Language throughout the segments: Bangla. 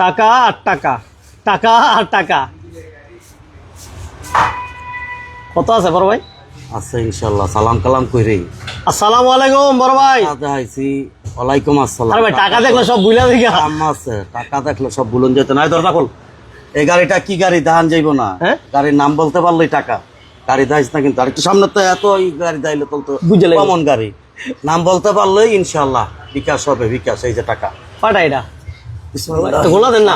টাকা আর টাকা। টাকা আর টাকা। কত আছে বড় ভাই? আছে ইনশাল্লাহ সালাম কালাম কইরেই আসসালামু আলাইকুম বড় ভাই। আইছি ওয়ালাইকুম আসসালাম। আরে ভাই টাকা দেখলে সব বুঝলা দিঘা আম্মা আছে টাকা দেখলে সব বুলন যেত। না এই দরজা খোল। এই গাড়িটা কি গাড়ি? ধান যাইব না। হ্যাঁ? গাড়ির নাম বলতে পারলেই টাকা। গাড়ি দাইস না কিন্তু। আর একটু সামনে তো এত এই গাড়ি দাইলে তো তো কমন গাড়ি। নাম বলতে পারলেই ইনশাল্লাহ বিকাশ হবে বিকাশ এই যে টাকা। তো গোলা দেন না।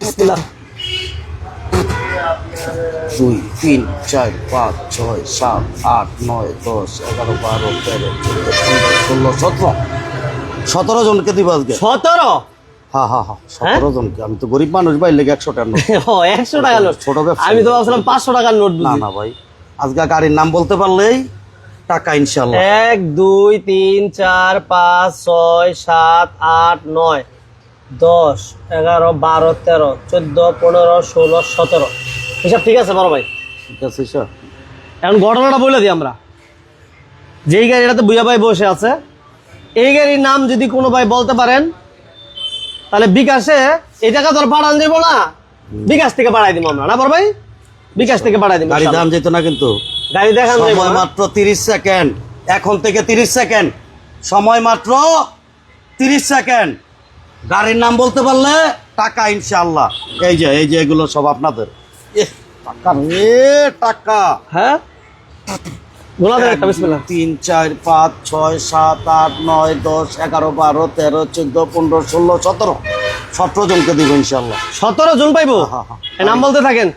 বিসমিল্লাহ। দুই তিন চার পাঁচ ছয় সাত আট নয় দশ এগারো বারো তেরো চোদ্দ ষোলো সতেরো। সতেরো জনকে দিব আজকে। সতেরো? হ্যাঁ হ্যাঁ হ্যাঁ সতেরো জনকে। আমি তো গরিব মানুষ ভাই লেগে একশো টাকা নোট। একশো টাকা নোট। ছোট ব্যবসা। আমি তো ভাবছিলাম পাঁচশো টাকার নোট না না ভাই। আজকে গাড়ির নাম বলতে পারলেই টাকা ইনশাল্লাহ এক দুই তিন চার পাঁচ ছয় সাত আট নয়। দশ এগারো বারো তেরো চোদ্দ পনেরো ষোলো সতেরো। এসব ঠিক আছে বড় ভাই? ঠিক আছে এখন ঘটনাটা বলে দিই আমরা। যেই গাড়িটাতে বুয়া ভাই বসে আছে এই গাড়ির নাম যদি কোনো ভাই বলতে পারেন তাহলে বিকাশে এই টাকা তো আর পাঠান যাব না বিকাশ থেকে পাঠাই দিব আমরা। না বড় ভাই? বিকাশ থেকে পাঠাই দিব গাড়ি দাম যেত না কিন্তু। গাড়ি দেখান সময় মাত্র তিরিশ সেকেন্ড। এখন থেকে তিরিশ সেকেন্ড। সময় মাত্র তিরিশ সেকেন্ড। গাড়ির নাম বলতে পারলে টাকা ইনশাল্লাহ এই যে এই যে এগুলো সব আপনাদের। টাকা রে টাকা। হ্যাঁ? তিন চার পাঁচ ছয় সাত আট নয় দশ এগারো বারো তেরো চোদ্দ পনেরো ষোলো সতেরো। সতেরো জনকে দিব ইনশাল্লাহ সতেরো জন পাইবো? হ্যাঁ, হ্যাঁ। নাম বলতে থাকেন।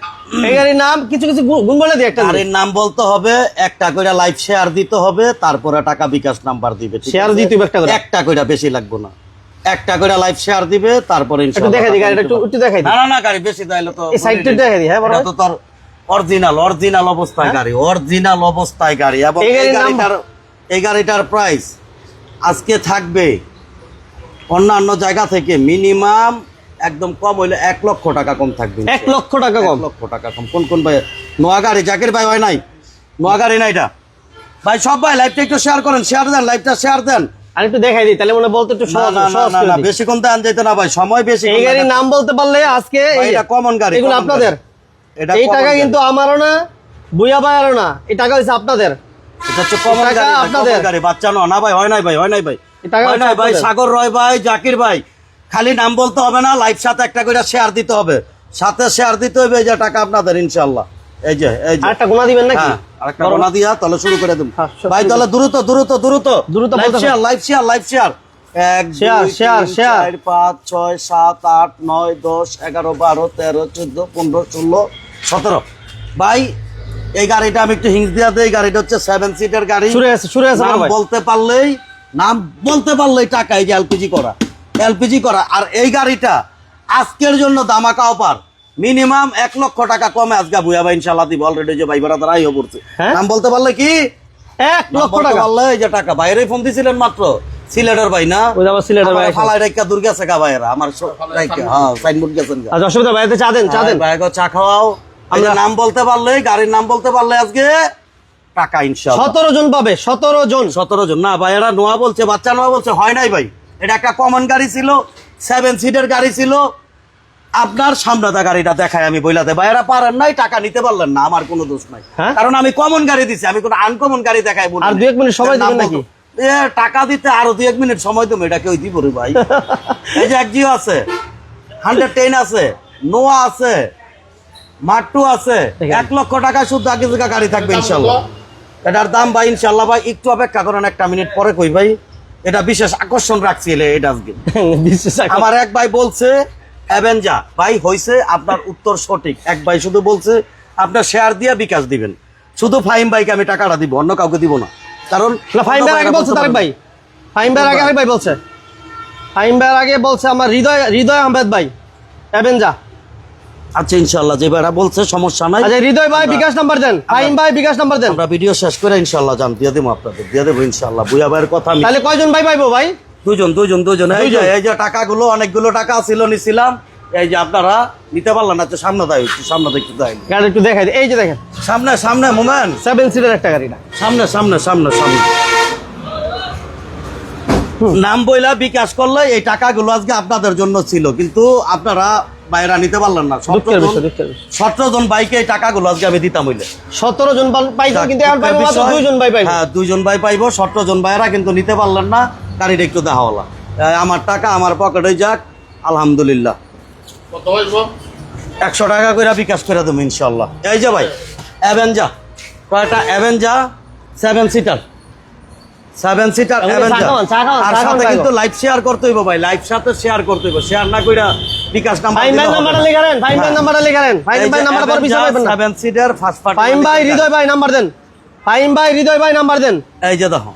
এই গাড়ির নাম কিছু কিছু গুণ বলে দিই একটা গাড়ির নাম বলতে হবে একটা করে লাইভ শেয়ার দিতে হবে তারপরে টাকা বিকাশ নাম্বার দিবে শেয়ার দিতে হবে একটা করে। একটা করে বেশি লাগবে না। একটা করে লাইভ শেয়ার দিবে তারপরে একটু দেখাই টাকা গাড়িটা একটু দেখাই। দিই। না না গাড়ি বেশি তো এই সাইডটা দেখাই দিই হ্যাঁ বড় তো তোর অরিজিনাল অরিজিনাল অবস্থায় গাড়ি অরিজিনাল অবস্থায় গাড়ি এবং এই গাড়িটার এই গাড়িটার প্রাইস আজকে থাকবে অন্যান্য জায়গা থেকে মিনিমাম একদম কম হইলে এক লক্ষ টাকা কম থাকবে এক লক্ষ টাকা কম? লক্ষ টাকা কম। কোন কোন ভাই? নোয়া গাড়ি জাকির ভাই হয় নাই? নোয়া গাড়ি নাই এটা? ভাই সব ভাই লাইভটা একটু শেয়ার করেন শেয়ার দেন লাইভটা শেয়ার দেন। আর একটু দেখাই দিই তাহলে মনে বলতে একটু সহজ সহজ না। বেশি কোন যেত না ভাই সময় বেশি এই গাড়ির নাম বলতে পারলে আজকে এটা common গাড়ি, এগুলো আপনাদের। এটা এই টাকা কিন্তু আমারও না বুয়া ভাইয়েরও না এই টাকা হচ্ছে আপনাদের। এটা হচ্ছে কমন গাড়ি আপনাদের। গাড়ি বাচ্চা না না ভাই হয় নাই ভাই হয় নাই ভাই। এই টাকা হয় নাই ভাই সাগর রয় ভাই জাকির ভাই। খালি নাম বলতে হবে না লাইভ সাথে একটা করে শেয়ার দিতে হবে। সাথে শেয়ার দিতে হবে যে টাকা আপনাদের ইনশাআল্লাহ। এই যে এই যে। আর গোনা দিবেন নাকি? আরেকটা গোনা দিয়া তাহলে শুরু করে দেব ভাই তাহলে দ্রুত দ্রুত দ্রুত। দ্রুত বলতে share live share live share এক Share, দুই, share, চার পাঁচ ছয় সাত আট নয় দশ এগারো বারো তেরো চোদ্দ পনেরো ষোলো সতেরো। ভাই এই গাড়িটা আমি একটু হিংস দিয়া দেই। গাড়িটা হচ্ছে সেভেন সিটের গাড়ি। শুরু আছে শুরু আছে নাম বলতে পারলেই নাম বলতে পারলেই টাকা এই যে এলপিজি করা। এলপিজি করা। আর এই গাড়িটা আজকের জন্য দামাকা অপার মিনিমাম এক লক্ষ টাকা কমে আজকে বুয়া ভাই ইনশাল্লাহ দিব অলরেডি যে ভাই বেড়া তারাই পড়ছে হ্যাঁ? নাম বলতে পারলে কি? এক লক্ষ টাকা। এই যে টাকা। বাইরে ফোন দিছিলেন মাত্র। সিলেটের ভাই না? ওই আমার সিলেটের ভাই ফালাই রাইকা দুর্গা শেখা ভাইয়েরা। আমার সব রাইকা, হ্যাঁ সাইনবোর্ড গেছেন গা। আচ্ছা অসুবিধা ভাইতে চা দেন চা দেন। ভাই চা খাওয়াও। আমরা নাম বলতে পারলে গাড়ির নাম বলতে পারলে আজকে টাকা ইনশাল্লাহ সতেরো জন পাবে সতেরো জন। সতেরো জন। না ভাই এরা নোয়া বলছে বাচ্চা নোয়া বলছে হয় নাই ভাই। এটা একটা কমন গাড়ি ছিল সেভেন সিটের গাড়ি ছিল। আপনার সামনাদা গাড়িটা দেখায় আমি বইলাতে ভাই পারেন নাই টাকা নিতে পারলেন না আমার কোনো দোষ নাই হ্যাঁ? কারণ আমি কমন গাড়ি দিছি আমি কোনো আনকমন গাড়ি দেখাই বলি আর। দু এক মিনিট সময় দিবেন নাকি? এ টাকা দিতে আরও দু এক মিনিট সময় দেবো এটা কেউ দিব রে ভাই এই যে এক জিও আছে হান্ড্রেড টেন আছে নোয়া আছে মাট্টু আছে। এক লক্ষ টাকা শুদ্ধ আগে থেকে গাড়ি থাকবে ইনশাল্লাহ এটার দাম ভাই ইনশাল্লাহ ভাই একটু অপেক্ষা করেন একটা মিনিট পরে কই ভাই এটা বিশেষ আকর্ষণ রাখছি এটা আজকে আমার এক ভাই বলছে অ্যাভেঞ্জা ভাই হইছে আপনার উত্তর সঠিক। এক ভাই শুধু বলছে আপনার শেয়ার দিয়ে বিকাশ দিবেন। শুধু ফাহিম ভাইকে আমি টাকাটা দিব অন্য কাউকে দিব না। কারণ না ফাইম ভাইয়ের আগে বলছে তারেক ভাই। ফাইম ভাইয়ের আগে আরেক ভাই বলছে। ফাইম ভাইয়ের আগে বলছে আমার হৃদয় হৃদয় আহমেদ ভাই। অ্যাভেঞ্জা আচ্ছা ইনশাল্লাহ যে ভাইরা বলছে সমস্যা নাই। আচ্ছা হৃদয় ভাই বিকাশ নাম্বার দেন। ফাইম ভাই বিকাশ নাম্বার দেন। আমরা ভিডিও শেষ করে ইনশাল্লাহ জান দিয়ে দেবো আপনাদের দিয়ে দেবো ইনশাল্লাহ বুয়া ভাইয়ের কথা আমি তাহলে কয়জন ভাই পাইবো ভাই? দুজন দুজন দুজন। এই যে এই যে টাকাগুলো অনেকগুলো টাকা ছিল নিছিলাম। এই যে আপনারা নিতে পারলেন না তো সামনে দেয় একটু সামনে দেখতে দেয় গাড়ি একটু দেখাই এই যে দেখেন। সামনে সামনে মোমেন। সেভেন সিটের একটা গাড়িটা সামনে সামনে সামনে সামনে। নাম বইলা বিকাশ করলে এই টাকাগুলো আজকে আপনাদের জন্য ছিল কিন্তু আপনারা বাইরা নিতে পারলেন না। সতেরো জন বাইকে এই টাকাগুলো আজকে আমি দিতাম হইলে। সতেরো জন পাইতো কিন্তু দুইজন ভাই পাইবো। হ্যাঁ দুইজন ভাই পাইবো সতেরো জন ভাইরা কিন্তু নিতে পারলেন না। গাড়িটা একটু দেখা হলা। আমার টাকা আমার পকেটে যাক আলহামদুলিল্লাহ। একশো টাকা করে বিকাশ করে দেবো ইনশাল্লাহ এই যে ভাই অ্যাভেঞ্জা কয়টা? Avanza seven seater seven seater Avanza আর সাথে কিন্তু লাইভ শেয়ার করতে হইব ভাই লাইভ সাথে শেয়ার করতে হইব। শেয়ার না কইরা বিকাশ নাম্বার ফাইন ভাই নাম্বারটা লিখে রাখেন ফাইন ভাই নাম্বারটা লিখে রাখেন ফাইন ভাই নাম্বারটা পর পিছিয়ে পাইবেন না। Seven seater first party fine ভাই হৃদয় ভাই নাম্বার দেন। ফাইন ভাই হৃদয় ভাই নাম্বার দেন। এই যে দেখো।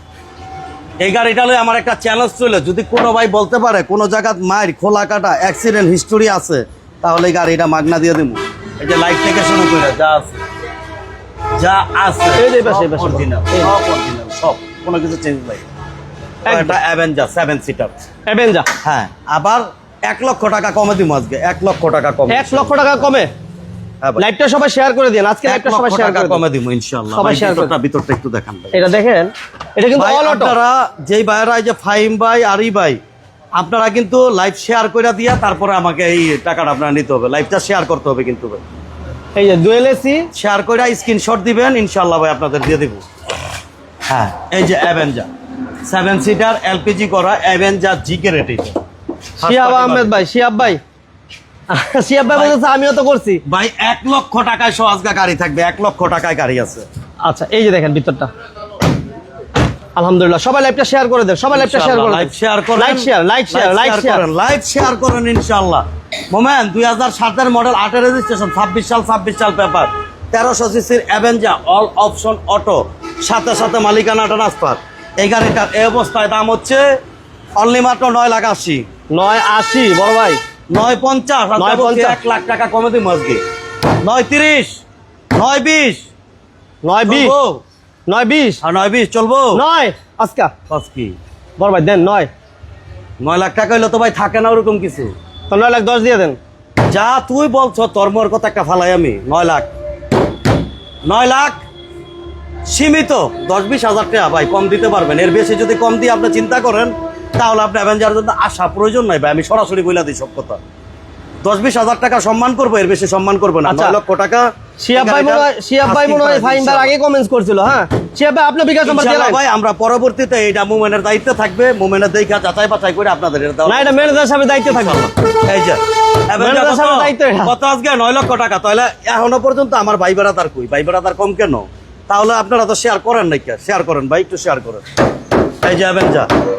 এই গাড়িটা লই আমার একটা চ্যালেঞ্জ ছিল যদি কোনো ভাই বলতে পারে কোনো জায়গাত মায়ের খোলা কাটা অ্যাক্সিডেন্ট হিস্টোরি আছে তাহলে এই গাড়িটা মাগনা দিয়ে দেবো এই যে লাইট থেকে শুরু করে যা আছে যা আছে এই যে পাশে, পাশে। অরিজিনাল সব অরিজিনাল সব। কোনো কিছু চেঞ্জ নাই। এটা অ্যাভেঞ্জার সেভেন সিটার অ্যাভেঞ্জা হ্যাঁ আবার এক লক্ষ টাকা কমে দিব আজকে। এক লক্ষ টাকা কমে। এক লক্ষ টাকা কমে। লাইভটা সবাই শেয়ার করে দিন আজকে লাইভটা সবাই শেয়ার করে কমে দিব ইনশাল্লাহ সবাই share করে ভিতরটা ভিতরটা একটু দেখান এটা দেখেন এটা কিন্তু অল অটো আপনারা যেই ভাইরা এই যে ফাইম ভাই আরি ভাই আপনারা কিন্তু লাইভ শেয়ার করে দিয়া তারপরে আমাকে এই টাকাটা আপনারা নিতে হবে। লাইভটা শেয়ার করতে হবে কিন্তু ভাই। এই যে ডুয়েল এসি শেয়ার করে স্ক্রিনশট দিবেন ইনশাল্লাহ ভাই আপনাদের দিয়ে দেবো। হ্যাঁ এই যে অ্যাভেঞ্জার সেভেন সিটার এলপিজি করা Avenger GK rate Shiyab Ahmed ভাই শিয়াব ভাই। শিয়াব ভাই বলতেছে আমিও তো করছি। ভাই এক লক্ষ টাকায় সহজগা গাড়ি থাকবে এক লক্ষ টাকায় গাড়ি আছে। আচ্ছা এই যে দেখেন ভিতরটা। আলহামদুলিল্লাহ সবাই লাইভটা শেয়ার করে দেন সবাই লাইভটা শেয়ার করে লাইভ শেয়ার করেন like share like share like share করেন লাইভ শেয়ার করেন ইনশাআল্লাহ। মোমেন দুই হাজার সাতের মডেল আটের রেজিস্ট্রেশন ছাব্বিশ সাল ছাব্বিশ সাল পেপার তেরোশো সিসির অ্যাভেঞ্জা অল অপশন অটো সাথে সাথে মালিকানা ট্রান্সফার এই গাড়িটার এই অবস্থায় দাম হচ্ছে অনলি মাত্র নয় লাখ আশি। নয় আশি বড় ভাই। নয় পঞ্চাশ নয় পঞ্চাশ। এক লাখ টাকা কমে দিব আজকে নয় তিরিশ নয় বিশ। নয় বিশ। নয় বিশ। আর নয় বিশ চলবো? নয়। আজকা। বাস কি? বড় ভাই দেন নয়। নয় লাখ টাকা হইলে তো ভাই থাকে না ওরকম কিছু। তো নয় লাখ দশ দিয়ে দেন। যা তুই বলছো তোর মোর কথা একটা ফালাই আমি। নয় লাখ। নয় লাখ? সীমিত। দশ বিশ হাজার টাকা ভাই কম দিতে পারবেন। এর বেশি যদি কম দিয়ে আপনি চিন্তা করেন তাহলে আপনি অ্যাভেঞ্জার জন্য আসা প্রয়োজন নাই ভাই আমি সরাসরি বইলা দিই সব কথা। দশ বিশ হাজার টাকা সম্মান করব এর বেশি সম্মান করব না। আচ্ছা। নয় লক্ষ টাকা। শিয়াব ভাই মনে হয় শিয়াব ভাই মনে হয় ফাইন ভাই আগে কমেন্টস করছিল হ্যাঁ? শিয়াব ভাই আপনি বিকাশ নাম্বার দিয়ে ভাই আমরা পরবর্তীতে এইটা মুমেন্টের দায়িত্বে থাকবে মুমেন্টের দেখা যাচাই বাছাই করে আপনাদের এটা না এটা ম্যানেজার সাহেবের দায়িত্বে থাকবে। এই যে ম্যানেজার সাহেবের দায়িত্ব এটা। কত আজকে? নয় লক্ষ টাকা। তাহলে এখনও পর্যন্ত আমার ভাই কই? ভাই কম কেন? তাহলে আপনারা তো শেয়ার করেন নাই শেয়ার করেন ভাই একটু শেয়ার করেন। এই যে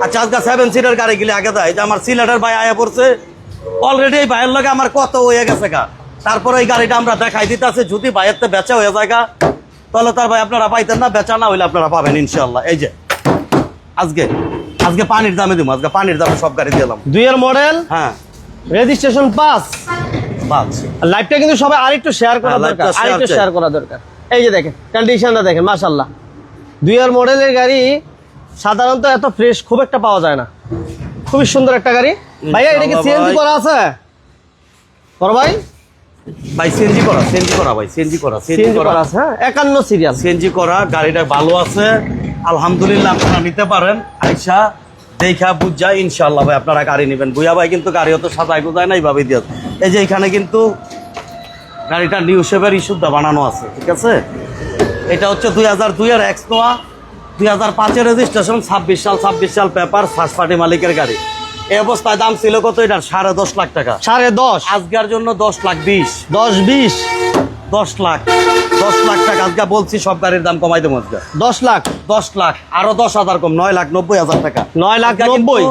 আচ্ছা আজকে সেভেন সিটার গাড়ি গেলে আগে এই যে আমার সিলেটের ভাই আয়া পড়ছে। অলরেডি এই ভাইয়ের লগে আমার কত হয়ে গেছে গা। তারপরে এই গাড়িটা আমরা দেখাই দিতেছি যদি ভাইয়ের তো বেচা হয়ে যায় গা, তাহলে তার ভাই আপনারা পাইতেন না বেচা না হইলে আপনারা পাবেন ইনশাল্লাহ এই যে আজকে আজকে পানির দামে দিব আজকে পানির দামে সব গাড়ি দিলাম। দুইয়ের মডেল? হ্যাঁ। Registration pass? লাইভটা কিন্তু সবাই আরেকটু শেয়ার করা হ্যাঁ, দরকার আরেকটু শেয়ার করা দরকার। এই যে দেখেন কন্ডিশনটা দেখেন মাশাল্লাহ দুইয়ের মডেলের গাড়ি সাধারণত এত ফ্রেশ খুব একটা পাওয়া যায় না। খুবই সুন্দর একটা গাড়ি। ভাইয়া এটা কি সিএনজি। করা আছে? বড় ভাই। ভাই সিএনজি করা সিএনজি করা ভাই সিএনজি করা সিএনজি করা। আছে হ্যাঁ? একান্ন সিরিয়াল সিএনজি করা গাড়িটা ভালো আছে। আলহামদুলিল্লাহ আপনারা নিতে পারেন। আইসা দেখা বুঝা ইনশাল্লাহ ভাই আপনারা গাড়ি নেবেন। বুয়া ভাই কিন্তু গাড়ি অত সাজাই গোজায় নাই ভাবে দিয়ে এই যে এখানে কিন্তু গাড়িটা নিউ শেপের ইস্যুটা বানানো আছে ঠিক আছে? এটা হচ্ছে দুই হাজার দুইয়ের এক্স নোয়া দুই হাজার পাঁচের রেজিস্ট্রেশন ছাব্বিশ সাল ছাব্বিশ সাল পেপার ফার্স্ট পার্টি মালিকের গাড়ি। এই অবস্থায় দাম ছিল কত এটার? সাড়ে দশ লাখ টাকা। সাড়ে দশ? আজকের জন্য দশ লাখ বিশ। দশ বিশ? দশ লাখ। দশ লাখ টাকা আজকে বলছি সব গাড়ির দাম কমাই দেবো আজকে। দশ লাখ? দশ লাখ। আরও দশ হাজার কম নয় লাখ নব্বই হাজার টাকা। নয় লাখ নব্বই?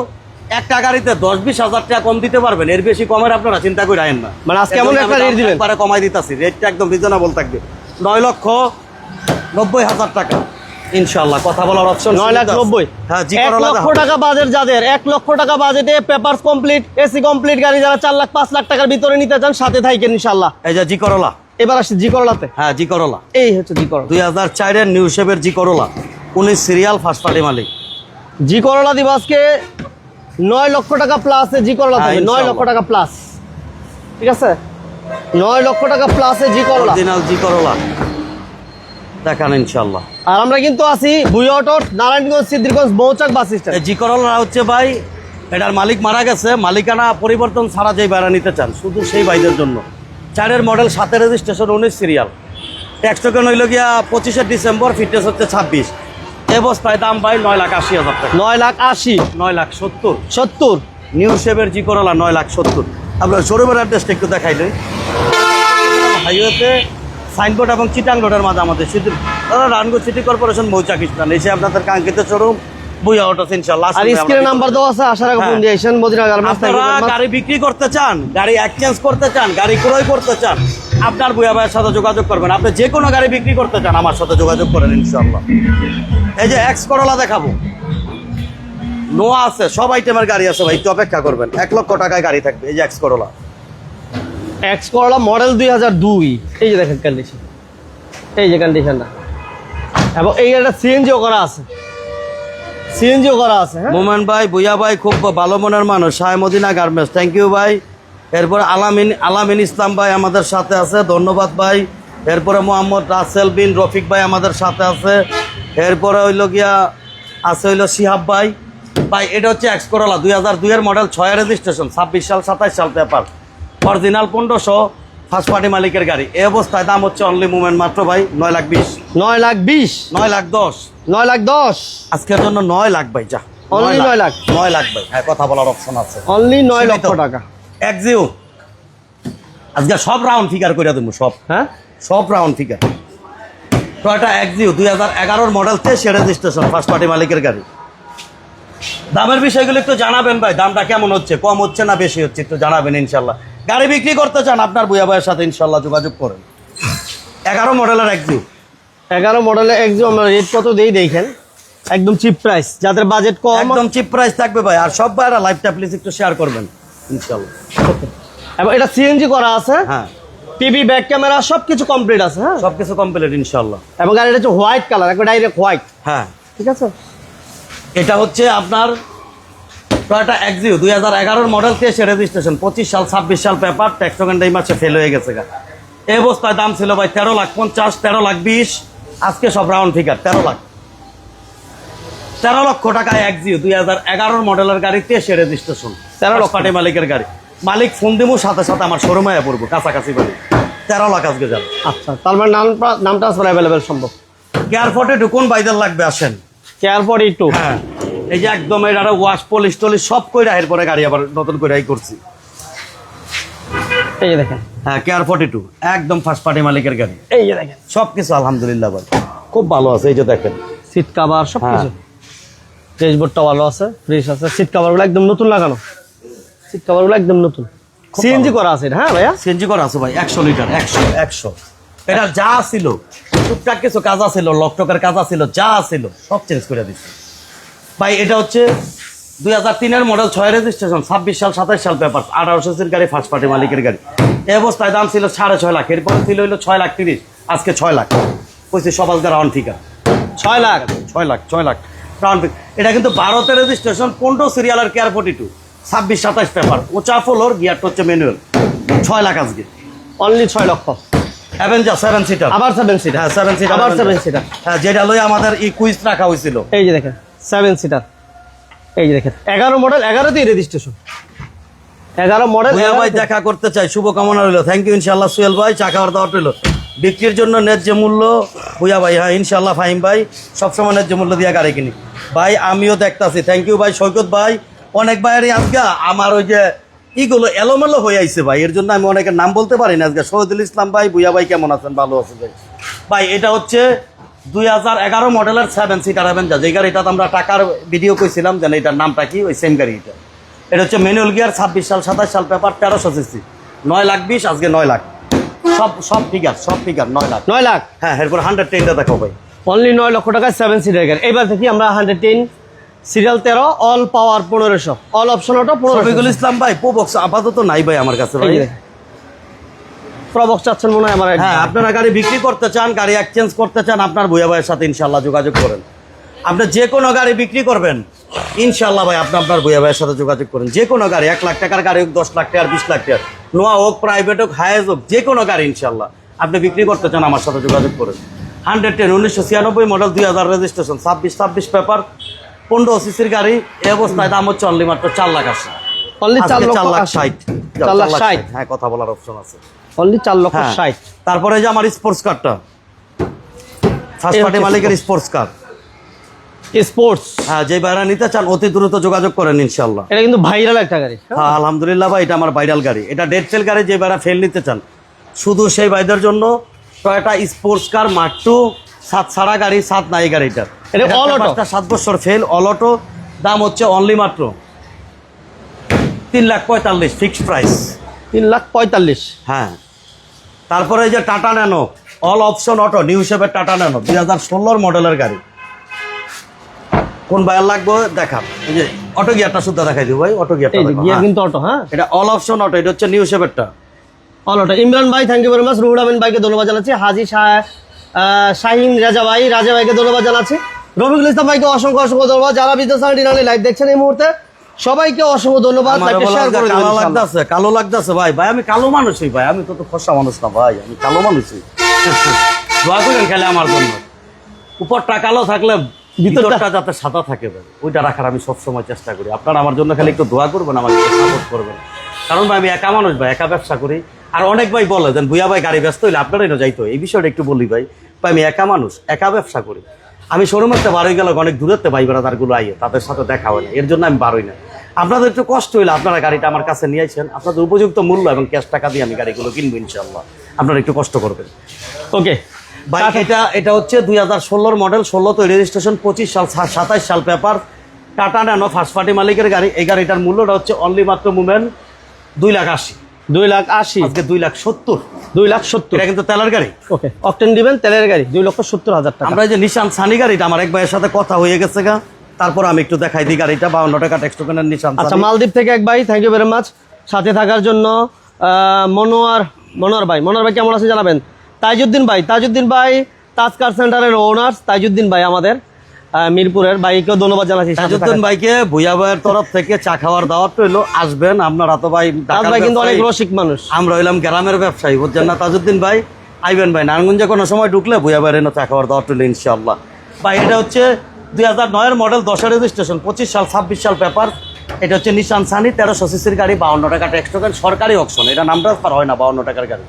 একটা গাড়িতে দশ বিশ হাজার টাকা কম দিতে পারবেন। এর বেশি কমের আপনারা চিন্তা করে আইন না। মানে আজকে এমন একটা দাম দিবেন। কমাই দিতেছি। রেটটা একদম রিজনেবল থাকবে। নয় লক্ষ নব্বই হাজার টাকা। ইনশাল্লাহ কথা বলার অপশন নয় লাখ নব্বই। হ্যাঁ জি করলা লক্ষ টাকা বাজেট যাদের এক লক্ষ টাকা বাজেটে পেপার কমপ্লিট এসি কমপ্লিট গাড়ি যারা চার লাখ পাঁচ লাখ টাকার ভিতরে নিতে চান সাথে থাকেন ইনশাল্লাহ এই যে জি করলা। এবার আসছি জি করলাতে। হ্যাঁ জি করলা। এই হচ্ছে জি করলা। দুই হাজার চারের নিউ শেপের জি করলা। উনিশ সিরিয়াল ফার্স্ট পার্টি মালিক। জি করলা দিব আজকে নয় লক্ষ টাকা প্লাস জি করলা হ্যাঁ, থাকবে নয় লক্ষ টাকা প্লাস ঠিক আছে? নয় লক্ষ টাকা প্লাসে জি করলা। অরিজিনাল জি করলা। দেখান ইনশাল্লাহ আর আমরা কিন্তু আছি auto Narayanganj Siddhirganj Mouchak bus stand. G Corolla হচ্ছে ভাই এটার মালিক মারা গেছে মালিকানা পরিবর্তন ছাড়া যেই ভাড়া নিতে চান শুধু সেই ভাইদের জন্য। চারের মডেল সাতের রেজিস্ট্রেশন উনিশ সিরিয়াল ট্যাক্স টোকেন হইল গিয়া পঁচিশে ডিসেম্বর ফিটনেস হচ্ছে ছাব্বিশ। অবস্থায় দাম ভাই নয় লাখ আশি হাজার টাকা। নয় লাখ আশি। নয় লাখ সত্তর। সত্তর। নিউ শেপের জি করলা নয় লাখ সত্তর। আপনার শোরুমের অ্যাড্রেসটা একটু দেখাই হাইওয়েতে সাইনবোর্ড এবং চিটাং রোডের মাঝে আমাদের শুধু রানগঞ্জ সিটি কর্পোরেশন মৌচাক স্থান এসে আপনাদের কাঙ্ক্ষিত শোরুম বুয়া অটো ইনশাল্লাহ আর স্ক্রিনে নাম্বার দেওয়া আছে আশা রাখো ফোন দিয়ে এসেন মদিনা গার্মেন্টস আপনারা গাড়ি বিক্রি করতে চান গাড়ি এক্সচেঞ্জ করতে চান গাড়ি ক্রয় করতে চান আপনার বুয়া ভাইয়ের সাথে যোগাযোগ করবেন। আপনি যে কোনো গাড়ি বিক্রি করতে চান আমার সাথে যোগাযোগ করেন ইনশাল্লাহ এই যে এক্স করলা দেখাবো। নোয়া আছে সব আইটেমের গাড়ি আছে ভাই একটু অপেক্ষা করবেন। এক লক্ষ টাকায় গাড়ি থাকবে এই যে X Corolla X Corolla model দুই হাজার দুই। এই যে দেখেন কন্ডিশন এই যে কন্ডিশনটা এবং এই একটা সিএনজিও করা আছে। সিএনজিও করা আছে হ্যাঁ? মোমেন ভাই বুয়া ভাই, খুব ভালো মনের মানুষ। সায় মদিনা গার্মেন্টস। থ্যাংক ইউ ভাই। এরপর আলামিন আলামিন ইসলাম ভাই আমাদের সাথে আছে। ধন্যবাদ ভাই। এরপরে মোহাম্মদ রাসেল বিন রফিক ভাই আমাদের সাথে আছে। এরপরে হইল গিয়া আছে হইল শিহাব ভাই। ভাই, এটা হচ্ছে এক্স করলা দুই হাজার দুইয়ের মডেল ছয় রেজিস্ট্রেশন ছাব্বিশ সাল, সাতাইশ সাল পেপার। অরিজিনাল পনেরোশো ফার্স্ট পার্টি মালিকের গাড়ি। এই অবস্থায় দাম হচ্ছে অনলি মুভমেন্ট মাত্র ভাই নয় লাখ বিশ। নয় লাখ বিশ? নয় লাখ দশ। নয় লাখ দশ? আজকের জন্য নয় লাখ ভাই যা। Only নয় লাখ? নয় লাখ। ভাই। হ্যাঁ কথা বলার অপশন আছে। অনলি নয়। লক্ষ টাকা। একজিও আজকে সব রাউন্ড ফিগার করে দেবো সব। হ্যাঁ? সব রাউন্ড ফিগার টয়টা একজিও দুই হাজার এগারোর মডেল তেইশে রেজিস্ট্রেশন ফার্স্ট পার্টি মালিকের গাড়ি। দামের বিষয়গুলো একটু জানাবেন ভাই দামটা কেমন হচ্ছে কম হচ্ছে না বেশি হচ্ছে একটু জানাবেন ইনশাল্লাহ। গাড়ি বিক্রি করতে চান আপনার বুয়া ভাইয়ের সাথে ইনশাল্লাহ যোগাযোগ করেন। এগারো মডেলের একজিও এগারো মডেলের একদম আমরা রেট কত দিই দেখেন? একদম চিপ প্রাইস যাদের বাজেট কম। একদম চিপ প্রাইস থাকবে ভাই আর সব ভাইরা লাইভটা প্লিজ একটু শেয়ার করবেন ইনশাল্লাহ। এবং এটা সিএনজি করা আছে? হ্যাঁ। টিভি ব্যাক ক্যামেরা সবকিছু কমপ্লিট আছে হ্যাঁ? সবকিছু কমপ্লিট ইনশাল্লাহ। এবং গাড়িটা হচ্ছে হোয়াইট কালার একবার ডাইরেক্ট হোয়াইট হ্যাঁ। ঠিক আছে? এটা হচ্ছে আপনার টয়টা এক্সিও দুই হাজার এগারোর মডেল তেইশে রেজিস্ট্রেশন পঁচিশ সাল ছাব্বিশ সাল পেপার ট্যাক্স টোকেনটা এই মাসে ফেল হয়ে গেছে গা। এই অবস্থায় দাম ছিল ভাই তেরো লাখ পঞ্চাশ তেরো লাখ বিশ আজকে সব রাউন্ড ফিগার তেরো লাখ। তেরো লক্ষ টাকায় এক্সিও দুই হাজার এগারোর মডেলের গাড়ি তেইশে রেজিস্ট্রেশন 13 লক্ষ। পার্টি মালিকের গাড়ি। মালিক ফোন দিব সাথে সাথে আমার শোরুমে পড়ব কাছাকাছি বাড়ি। তেরো লাখ আজকে যাবে। আচ্ছা তার মানে নাম নাম ট্রান্সফার অ্যাভেলেবেল সম্ভব। এয়ারপোর্টে ঢুকুন বাইদের লাগবে আসেন। কেয়ার ফর টু হ্যাঁ। এই যে একদম এটা ওয়াশ পলিশ টলিশ সব কইরা এরপরে গাড়ি আবার নতুন করে এই করছি। এই যে দেখেন। হ্যাঁ কেয়ার ফর্টি টু একদম ফার্স্ট পার্টি মালিকের গাড়ি। এই যে দেখেন। সব কিছু আলহামদুলিল্লাহ ভাই। খুব ভালো আছে এই যে দেখেন। সিট কাভার সব কিছু। ড্যাশবোর্ডটা ভালো আছে ফ্রেশ আছে সিট কাভারগুলো একদম নতুন লাগানো। সিট কাভারগুলো একদম নতুন। সিএনজি। করা আছে হ্যাঁ ভাইয়া? সিএনজি করা আছে ভাই একশো লিটার একশো। একশো। এটা যা ছিল টুকটাক কিছু কাজ ছিল লকটকের কাজ ছিল যা ছিল সব চেঞ্জ করে দিচ্ছে ভাই এটা হচ্ছে দুই হাজার তিনের মডেল ছয় রেজিস্ট্রেশন ছাব্বিশ সাল সাতাশ সাল পেপার আঠারোশো সির গাড়ি ফার্স্ট পার্টি মালিকের গাড়ি। এই অবস্থায় দাম ছিল সাড়ে ছয় লাখ এরপরে ছিল হইল ছয় লাখ তিরিশ আজকে ছয় লাখ। পঁচিশ সব আজকে রাউন্ড ফিগার ছয় লাখ ছয় লাখ ছয় লাখ। রাউন্ড ফিগার এটা কিন্তু ভারতের রেজিস্ট্রেশন পনেরো সিরিয়ালের কেয়ার ফোর্টি টু ছাব্বিশ সাতাশ পেপার ওচা ফলোর গিয়ারটা হচ্ছে ম্যানুয়াল ছয় লাখ আজকে। অনলি ছয় লক্ষ। অ্যাভেঞ্জার সেভেন সিটার আবার সেভেন সিট হ্যাঁ সেভেন সিটার আবার সেভেন সিটার হ্যাঁ যেটা লই আমাদের ই কুইজ রাখা হয়েছিল এই যে দেখেন। Seven seater. এই যে দেখেন এগারো মডেল এগারোতেই রেজিস্ট্রেশন এগারো মডেল ভাই দেখা করতে চাই শুভকামনা রইল। থ্যাংক ইউ ইনশাল্লাহ সুয়েল ভাই চা খাওয়ার দাওয়াত রইল। বিক্রির জন্য ন্যায্য মূল্য ভুয়া ভাই হ্যাঁ ইনশাল্লাহ ফাহিম ভাই সবসময় ন্যায্য মূল্য দিয়ে গাড়ি কিনি। ভাই আমিও দেখতাছি। থ্যাংক ইউ ভাই সৈকত ভাই। অনেক ভাইয়েরই আজকে আমার ওই যে ইগুলো এলোমেলো হয়ে আইছে ভাই। এর জন্য আমি অনেকের নাম বলতে পারি না। আজকে শহীদুল ইসলাম ভাই ভুয়া ভাই কেমন আছেন? ভালো আছেন ভাই। ভাই এটা হচ্ছে দুই হাজার এগারো মডেলের সেভেন সিটার অ্যাভেঞ্জার যে গাড়িটা আমরা টাকার ভিডিও কইছিলাম যেন এটার নামটা কি? ওই সেম গাড়ি এটা হচ্ছে ম্যানুয়াল গিয়ার ছাব্বিশ সাল সাতাশ সাল পেপার তেরোশো সিসি নয় লাখ বিশ আজকে নয় লাখ। সব সব ফিগার সব ফিগার নয় লাখ। নয় লাখ? হ্যাঁ এরপর হান্ড্রেড টেনটা দেখো ভাই। অনলি নয় লক্ষ টাকায় সেভেন সিটার গাড়ি। এবার থেকে আমরা হান্ড্রেড টেন সিরিয়াল তেরো অল পাওয়ার পনেরোশো। অল অপশন শফিকুল পনেরোশো ইসলাম ভাই পোবক্স আপাতত নাই ভাই আমার কাছে ভাই। প্রবক্স চাচ্ছেন মনে হয় আমার হ্যাঁ আপনারা গাড়ি বিক্রি করতে চান গাড়ি এক্সচেঞ্জ করতে চান আপনার ভুয়া ভাইয়ের সাথে ইনশাল্লাহ যোগাযোগ করেন। আপনি যে কোনো গাড়ি বিক্রি করবেন ইনশাল্লাহ ভাই আপনি আপনার ভুয়া ভাইয়ের সাথে যোগাযোগ করেন। যে কোনো গাড়ি এক লাখ টাকার গাড়ি হোক দশ লাখ টাকার বিশ লাখ টাকার নোয়া হোক প্রাইভেট হোক হায়েজ হোক যে কোনো গাড়ি ইনশাল্লাহ আপনি বিক্রি করতে চান আমার সাথে যোগাযোগ করেন। হান্ড্রেড টেন উনিশশো ছিয়ানব্বই মডেল দুই হাজার রেজিস্ট্রেশন ছাব্বিশ ছাব্বিশ পেপার পনেরো সিসির গাড়ি এই অবস্থায় দাম হচ্ছে অনলি মাত্র চার লাখ আশি। অনলি চার লাখ। ষাট। চার লাখ ষাট। হ্যাঁ কথা বলার অপশন আছে। অনলি চার লক্ষ হ্যাঁ। ষাট। তারপরে যে আমার স্পোর্টস কারটা ফার্স্ট পার্টি মালিকের স্পোর্টস কার স্পোর্টস হ্যাঁ যে বাইরা নিতে চান অতি দ্রুত যোগাযোগ করেন ইনশাল্লাহ এটা কিন্তু ভাইরাল একটা গাড়ি। হ্যাঁ আলহামদুলিল্লাহ ভাই এটা আমার ভাইরাল গাড়ি। এটা ডেড সেল গাড়ি যে বাইরা ফেল নিতে চান। শুধু সেই ভাইদের জন্য Toyota sports car Mark two সাত ছাড়া গাড়ি সাত নাই গাড়িটার। এটা auto? পাঁচটা সাত বছর ফেল অল অটো দাম হচ্ছে অনলি মাত্র তিন লাখ পঁয়তাল্লিশ ফিক্সড প্রাইস তিন লাখ পঁয়তাল্লিশ। হ্যাঁ। তারপরে এই যে Tata Nano all option auto new হিসেবে টাটা ন্যানো দুই হাজার ষোলোর মডেলের গাড়ি। কোন বায়ার লাগবে দেখাম এই যে অটো গিয়ারটা শুদ্ধ দেখাই দিব ভাই অটো গিয়ারটা গিয়ার। কিন্তু অটো হ্যাঁ? এটা অল অপশন অটো এটা হচ্ছে নিউ শেপেরটা অল অটো ইমরান ভাই thank you very much Ruhul Amin ভাইকে ধন্যবাদ জানাচ্ছি। হাজি শাহিন রাজা ভাই রাজা ভাইকে ধন্যবাদ জানাচ্ছি। রফিকুল ইসলাম ভাইকে অসংখ্য অসংখ্য ধন্যবাদ। যারা বিদ্যুৎ ডিনালি লাইভ দেখছেন এই মুহূর্তে। সবাইকে অসংখ্য ধন্যবাদ হয় কালো লাগতেছে কালো লাগতেছে ভাই। ভাই আমি কালো মানুষই ভাই। আমি তো তো ফসা মানুষ না ভাই আমি কালো মানুষই। দোয়া করেন খেলে আমার জন্য। উপরটা কালো থাকলে ভিতরটা- যাতে সাদা থাকে ভাই ওইটা রাখার আমি সবসময় চেষ্টা করি। আপনারা আমার জন্য খালি একটু দোয়া করবেন আমাকে সাপোর্ট করবেন। কারণ ভাই আমি একা মানুষ ভাই একা ব্যবসা করি। আর অনেক ভাই বলে যেন ভুয়া ভাই গাড়ি ব্যস্ত হইলে আপনারাই না যাইতো এই বিষয়টা একটু বলি ভাই ভাই আমি একা মানুষ একা ব্যবসা করি। আমি শোরুম একটা বারোই গেল অনেক দূরত্বে ভাই বেড়াদারগুলো আইয়ে তাদের সাথে দেখা হয় না। এর জন্য আমি বারোই না। আপনাদের একটু কষ্ট হইলে আপনারা গাড়িটা আমার কাছে নিয়ে আসেন আপনাদের উপযুক্ত মূল্য এবং ক্যাশ টাকা দিয়ে আমি গাড়িগুলো কিনবো ইনশাল্লাহ আপনারা একটু কষ্ট করবেন। ওকে ভাই এটা এটা হচ্ছে দুই হাজার ষোলোর মডেল ষোলো তো রেজিস্ট্রেশন পঁচিশ সাল সাতাইশ সাল paper Tata Nano first party মালিকের গাড়ি। এই গাড়িটার মূল্যটা হচ্ছে অনলি মাত্র মুভমেন্ট দুই লাখ আশি। দুই লাখ আশি? আজকে দুই লাখ সত্তর। দুই লাখ সত্তর। এটা কিন্তু তেলের গাড়ি। ওকে অকটেন দিবেন তেলের গাড়ি দুই লক্ষ সত্তর হাজার টাকা। আমরা যে নিশান সানি গাড়িটা আমার এক ভাইয়ের সাথে কথা হয়ে গেছে গা। তারপর আমি একটু দেখাই দিই গাড়িটা বাউন্ন টাকা টেক্সট টোকেনের নিশান আচ্ছা মালদ্বীপ থেকে এক ভাই থ্যাংক ইউ ভেরি মাচ সাথে থাকার জন্য মনোয়ার মনোয়ার ভাই মনোয়ার ভাই কেমন আছে জানাবেন? তাইজুদ্দিন ভাই তাজউদ্দিন ভাই তাজকার সেন্টারের ওনার তাইজুদ্দিন ভাই আমাদের মিরপুরের ভাইকেও ধন্যবাদ জানাচ্ছি থাকার- ভাইকে ভুইয়া ভাইয়ের তরফ থেকে চা খাওয়ার দাওয়াত রইল আসবেন আপনারা তো ভাই তাজ ভাই কিন্তু অনেক রসিক মানুষ। আমরা হইলাম গ্রামের ব্যবসায়ী বুঝছেন না? তাজুদ্দিন ভাই আইবেন ভাই নারায়ণগঞ্জে কোনো সময় ঢুকলে ভুয়া বাইরে চা খাওয়ার দাওয়াত রইল ইনশাল্লাহ ভাই এটা হচ্ছে দুই হাজার নয়ের মডেল দশের রেজিস্ট্রেশন পঁচিশ সাল ছাব্বিশ সাল পেপার এটা হচ্ছে নিশান সানি তেরোশো সিসির গাড়ি বাউন্ন টাকা ট্যাক্স টোকেন সরকারি অপশন এটা নাম ট্রান্সফার হয় না বাউন্ন টাকার গাড়ি।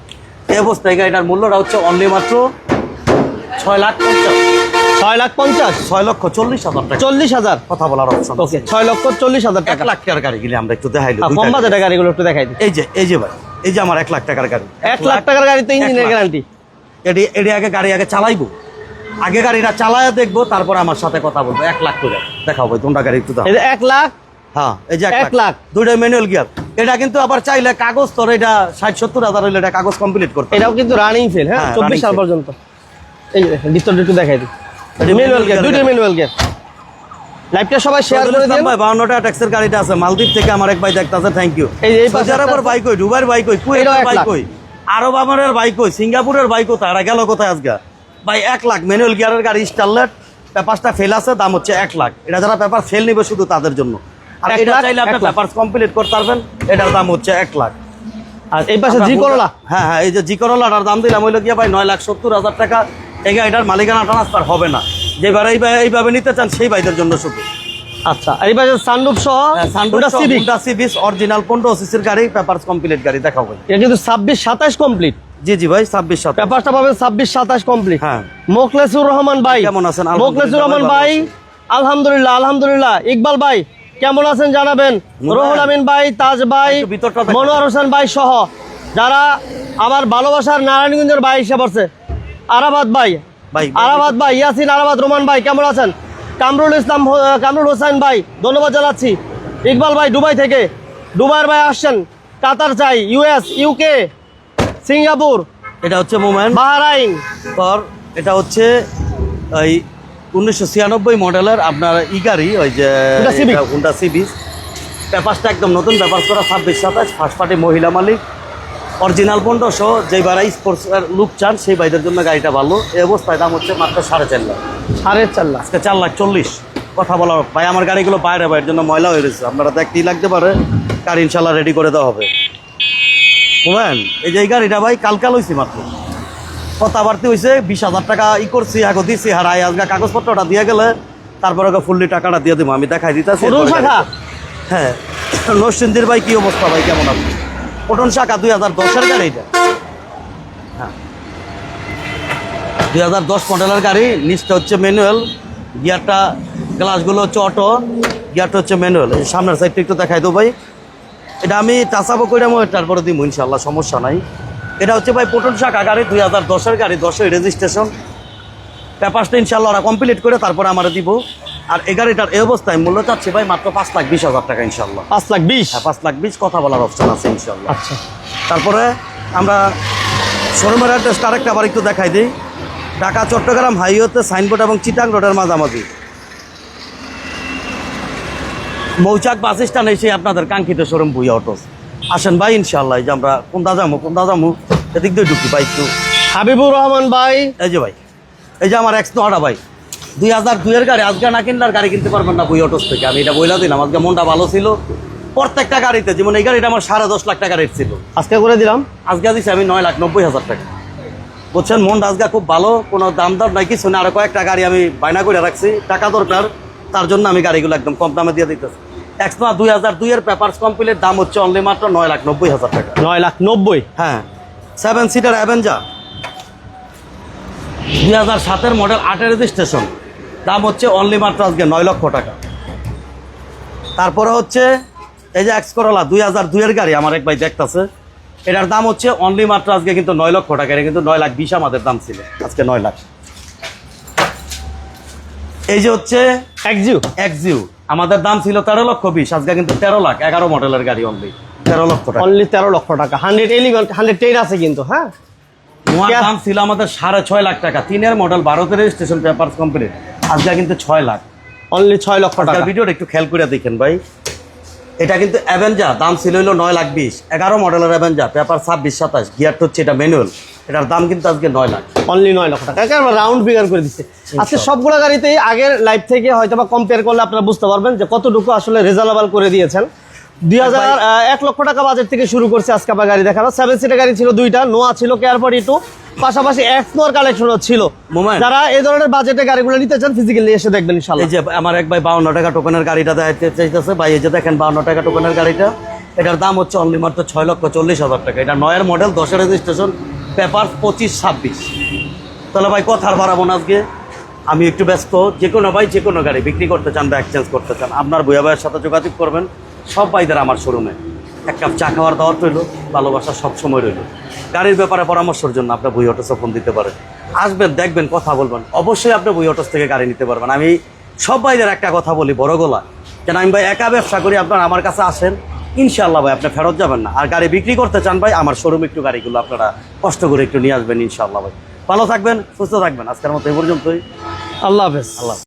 এই অবস্থায় গাড়িটার মূল্যটা হচ্ছে অনলি মাত্র ছয় লাখ পঞ্চাশ। ছয় লাখ পঞ্চাশ? ছয় লক্ষ চল্লিশ হাজার টাকা। চল্লিশ হাজার? কথা বলার অপশন ওকে ছয় লক্ষ চল্লিশ হাজার টাকা। লাখ টাকার গাড়ি গেলে আমরা একটু দেখাই কম বাজেটের গাড়িগুলো একটু দেখাই দিই। এই যে এই যে ভাই এই যে আমার এক লাখ টাকার গাড়ি। এক লাখ টাকার গাড়ি তো ইঞ্জিনের গ্যারান্টি এটি এটি আগে গাড়ি আগে চালাইবো। আগে গাড়িটা চালায় দেখব তারপর আমার সাথে কথা বলব। এক লাখ করে দেখাও ভাই তোমরা গাড়ি একটু দাও। এক লাখ? হ্যাঁ এই যে এক এক লাখ। লাখ। দুইটা ম্যানুয়াল গিয়ার এটা কিন্তু আবার চাইলে কাগজ তোর এটা ষাট সত্তর হাজার হইলে এটা কাগজ কমপ্লিট করতে এটাও কিন্তু রানিং ফেল হ্যাঁ? হ্যাঁ, চব্বিশ সাল পর্যন্ত। এই যে একটু দেখাই দিই। ম্যানুয়াল গিয়ার দুইটা গাড়ি। ম্যানুয়াল গিয়ার লাইভটা সবাই শেয়ার সৈয়দুল করে ইসলাম দিন ভাই বাউন্ন টাকা ট্যাক্সের গাড়িটা আছে। মালদ্বীপ থেকে আমার এক ভাই দেখতেছে থ্যাংক ইউ এই এই বাইক কই দুবাইয়ের বাইক কই কুয়েতের বাইক কই আরব আমিরের বাইক কই সিঙ্গাপুরের বাইক কোথায় এরা গেল কোথায় আজকে? ভাই এক লাখ। ম্যানুয়াল গিয়ারের গাড়ি স্টারলেট পেপারটা ফেল আছে দাম হচ্ছে এক লাখ। এটা যারা পেপার ফেল নিবে শুধু তাদের জন্য। আর এটা চাইলে আপনি পেপার কমপ্লিট করতে পারবেন এটার দাম হচ্ছে এক লাখ। আর এই পাশে জি করলা হ্যাঁ হ্যাঁ এই যে জি করলাটার দাম দিলাম হইল গিয়ে ভাই নয় লাখ সত্তর হাজার টাকা। এই গাড়িটার মালিকানা ট্রান্সফার হবে না। যেবার এইভাবে এইভাবে নিতে চান সেই ভাইদের জন্য শুধু। আচ্ছা এই পাশে সানরুফ সহ ওটা সিভিক অরিজিনাল পনেরো সিসির গাড়ি পেপারস কমপ্লিট গাড়ি ভাই। এটা কিন্তু ছাব্বিশ সাতাশ কমপ্লিট জি জি ভাই ছাব্বিশ পেপারটা পাবেন ছাব্বিশ সাতাশ কমপ্লিট হ্যাঁ। মোকলেসুর রহমান ভাই কেমন আছেন? মোকলেসুর রহমান ভাই আলহামদুলিল্লাহ আলহামদুলিল্লাহ। ইকবাল ভাই কেমন আছেন জানাবেন। রহুল আমিন ভাই তাজ ভাই। মনোয়ার হোসেন ভাই সহ যারা আমার ভালোবাসার নারায়ণগঞ্জের ভাই হিসেবে পড়ছে। আরাবাদ ভাই ভাই আরাবাদ ভাই। ইয়াসিন আরাবাদ রোমান ভাই কেমন আছেন? কামরুল ইসলাম কামরুল হোসেন ভাই ধন্যবাদ জানাচ্ছি। ইকবাল ভাই দুবাই থেকে। দুবাইয়ের ভাই আসছেন কাতার চাই ইউএস ইউকে সিঙ্গাপুর। এটা হচ্ছে মোমেন্ট বাহরাইন। পর এটা হচ্ছে ওই উনিশশো ছিয়ানব্বই মডেলের আপনার ই গাড়ি ওই যে। হুন্ডা সিবিস পেপারসটা একদম নতুন পেপার করা ছাব্বিশ সাতাশ ফার্স্ট পার্টি মহিলা মালিক। অরিজিনাল পনেরোশো যেই বারা স্পোর্টস লুক চান সেই বাইদের জন্য গাড়িটা ভালো। এই অবস্থায় দাম হচ্ছে মাত্র সাড়ে চার লাখ। সাড়ে চার লাখ। আজকে চার লাখ চল্লিশ। কথা বলার ভাই আমার গাড়িগুলো বাইরে বাইরের জন্য ময়লা হয়ে গেছে আপনারা দেখতেই লাগতে পারে গাড়ি ইনশাল্লাহ রেডি করে দেওয়া হবে। বুঝলেন এই যে এই গাড়িটা ভাই কালকাল হয়েছি মাত্র। কথাবার্তা হয়েছে বিশ হাজার টাকা ই করছি এখন দিচ্ছি হারাই আজকে কাগজপত্রটা দিয়ে গেলে তারপরে ওকে ফুললি টাকাটা দিয়ে দেবো আমি দেখাই দিতেছি। হ্যাঁ নরসিংদীর ভাই কি অবস্থা ভাই কেমন আপনি পটন শাখা দুই হাজার দশের গাড়ি এটা। হ্যাঁ। দুই হাজার দশ মডেলের গাড়ি নিচটা হচ্ছে ম্যানুয়াল গিয়ারটা গ্লাসগুলো হচ্ছে অটো গিয়ারটা হচ্ছে ম্যানুয়াল। সামনের সাইডটা একটু দেখাই দেবো ভাই। এটা আমি টাচাবো করে তারপরে দিব ইনশাল্লাহ সমস্যা নাই। এটা হচ্ছে ভাই পটন শাখা গাড়ি দুই হাজার দশের গাড়ি দশের রেজিস্ট্রেশন পেপারসটা ইনশাল্লাহ ওরা কমপ্লিট করে তারপরে আমার দিব। আর এই গাড়িটার এই অবস্থায় মূল্য চাচ্ছি ভাই মাত্র পাঁচ লাখ বিশ হাজার টাকা ইনশাল্লাহ পাঁচ লাখ বিশ? হ্যাঁ পাঁচ লাখ বিশ কথা বলার অপশন আছে ইনশাল্লাহ আচ্ছা। তারপরে আমরা শোরুমের অ্যাড্রেসটা আরেকটা আবার একটু দেখাই দিই। ঢাকা চট্টগ্রাম হাইওয়েতে সাইনবোর্ড এবং চিটাং রোডের মাঝামাঝি। মৌচাক বাস স্ট্যান্ড এসে আপনাদের কাঙ্ক্ষিত শোরুম ভুইয়া অটোস আসেন ভাই ইনশাল্লাহ এই যে আমরা কোনটা যাব কোনটা যাব? এদিক দিয়ে ঢুকি ভাই একটু। হাবিবুর রহমান ভাই। এই যে ভাই এই যে আমার এক্স নোয়াটা ভাই। দুই হাজার দুইয়ের গাড়ি আজকে না কিনলে আর গাড়ি কিনতে পারবেন না বই অটোস থেকে। আমি এটা বইলা দিলাম আজকে মনটা ভালো ছিল। প্রত্যেকটা গাড়িতে যেমন এই গাড়িটা আমার সাড়ে দশ লাখ টাকা রেট ছিল। আজকে করে দিলাম। আজকে দিচ্ছি আমি নয় লাখ নব্বই হাজার টাকা। বুঝছেন মনটা আজকে খুব ভালো কোনো দাম দর নাই কিছু না আরও কয়েকটা গাড়ি আমি বায়না করে রাখছি। টাকা দরকার তার জন্য আমি গাড়িগুলো একদম কম দামে দিয়ে দিতেছি। এক্সট্রা দুই হাজার দুইয়ের পেপার্স কমপ্লিট দাম হচ্ছে অনলি মাত্র নয় লাখ নব্বই হাজার টাকা। নয় লাখ নব্বই? হ্যাঁ। সেভেন সিটার অ্যাভেঞ্জার দুই হাজার সাতের মডেল আটের রেজিস্ট্রেশন দাম হচ্ছে অনলি মাত্র আজকে নয় লক্ষ টাকা। তারপরে হচ্ছে এই যে এক্স করলা দুই হাজার দুইয়ের গাড়ি আমার এক ভাই দেখতেছে। এটার দাম হচ্ছে অনলি মাত্র আজকে কিন্তু নয় লক্ষ টাকা এটা কিন্তু নয় লাখ বিশ আমাদের দাম ছিল আজকে নয় লাখ। এই যে হচ্ছে একজিউ এক্সিউ আমাদের দাম ছিল তেরো লক্ষ বিশ আজকে কিন্তু তেরো লাখ এগারো মডেলের গাড়ি অনলি তেরো লক্ষ টাকা। অনলি তেরো লক্ষ টাকা। হান্ড্রেড এলিভেন হান্ড্রেড টেন আছে কিন্তু হ্যাঁ? নোয়ার দাম ছিল আমাদের সাড়ে ছয় লাখ টাকা তিনের মডেল ভারতের রেজিস্ট্রেশন পেপার কমপ্লিট আজকে কিন্তু ছয় লাখ। অনলি ছয় লক্ষ টাকা। ভিডিওটা একটু খেয়াল করে দেখেন ভাই। এটা কিন্তু অ্যাভেঞ্জার দাম ছিল হলো নয় লাখ বিশ এগারো মডেলের অ্যাভেঞ্জার পেপার ছাব্বিশ সাতাশ গিয়ারটা হচ্ছে এটা ম্যানুয়াল এটার দাম কিন্তু আজকে নয় লাখ। অনলি নয় লক্ষ টাকা। রাউন্ড ফিগার করে দিচ্ছে। আজকে সবগুলো গাড়িতেই আগের লাইফ থেকে হয়তো বা কম্পেয়ার করলে আপনারা বুঝতে পারবেন যে কতটুকু আসলে রেজাল্টেবল করে দিয়েছেন। দুই হাজার এক লক্ষ টাকা বাজেট থেকে শুরু করছে আজকে আবার গাড়ি দেখানো। সেভেন সিটের গাড়ি ছিল দুইটা নোয়া ছিল কেয়ারপট টু পাশাপাশি এক্সনোর কালেকশনও ছিল। যারা এই ধরনের বাজেটে গাড়িগুলো নিতে চান ফিজিক্যালি এসে দেখবেন এই যে আমার এক ভাই বাউন্ন টাকা টোকেনের গাড়িটা দেখাতে চাইতেছে। ভাই এই যে দেখেন বাউন্ন টাকা টোকেনের গাড়িটা। এটার দাম হচ্ছে অনলি মাত্র ছয় লক্ষ চল্লিশ হাজার টাকা। এটা নয়ের মডেল দশের রেজিস্ট্রেশন পেপার পঁচিশ, ছাব্বিশ। তাহলে ভাই কথার বাড়াবো না আজকে। আমি একটু ব্যস্ত, যে কোনো ভাই যে কোনো গাড়ি বিক্রি করতে চান বা এক্সচেঞ্জ করতে চান, আপনার বইয়া ভাইয়ের সাথে যোগাযোগ করবেন। সব ভাইদের আমার শোরুমে এক কাপ চা খাওয়ার দাওয়ার রইল, ভালোবাসা সবসময় রইল। গাড়ির ব্যাপারে পরামর্শের জন্য আপনার বই অটোসে ফোন দিতে পারেন আসবেন, দেখবেন, কথা বলবেন। অবশ্যই আপনি বই অটোস থেকে গাড়ি নিতে পারবেন। আমি সব ভাইদের একটা কথা বলি, বড় গলা। কেন আমি ভাই একা ব্যবসা করি, আপনার আমার কাছে আসেন। ইনশাল্লাহ ভাই আপনি ফেরত যাবেন না। আর গাড়ি বিক্রি করতে চান ভাই আমার শোরুম একটু গাড়িগুলো আপনারা কষ্ট করে একটু নিয়ে আসবেন ইনশাল্লাহ ভাই। ভালো থাকবেন সুস্থ থাকবেন। আজকের মতো এই পর্যন্তই। আল্লাহ হাফেজ। আল্লাহ